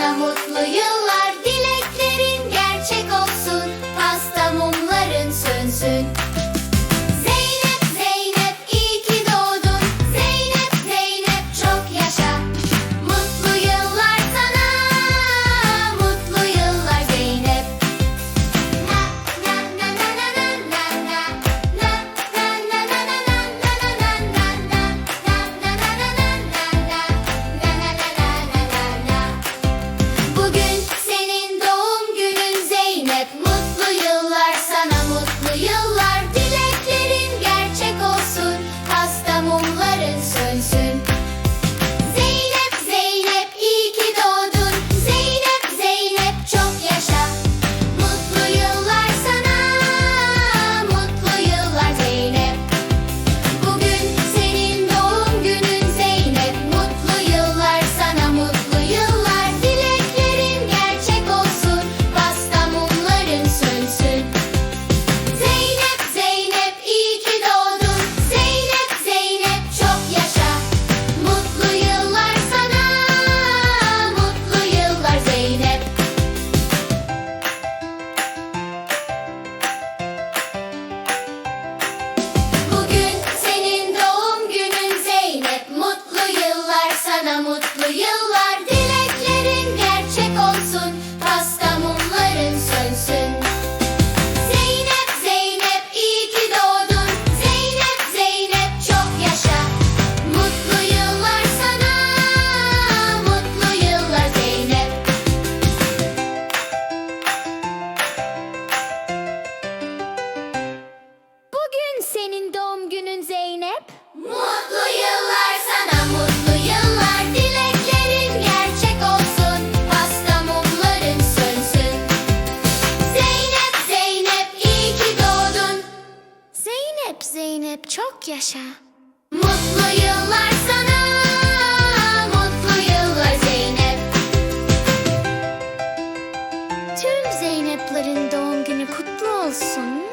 sana mutluyum Çok yaşa. Mutlu yıllar sana, mutlu yıllar Zeynep. Tüm Zeynep'lerin doğum günü kutlu olsun.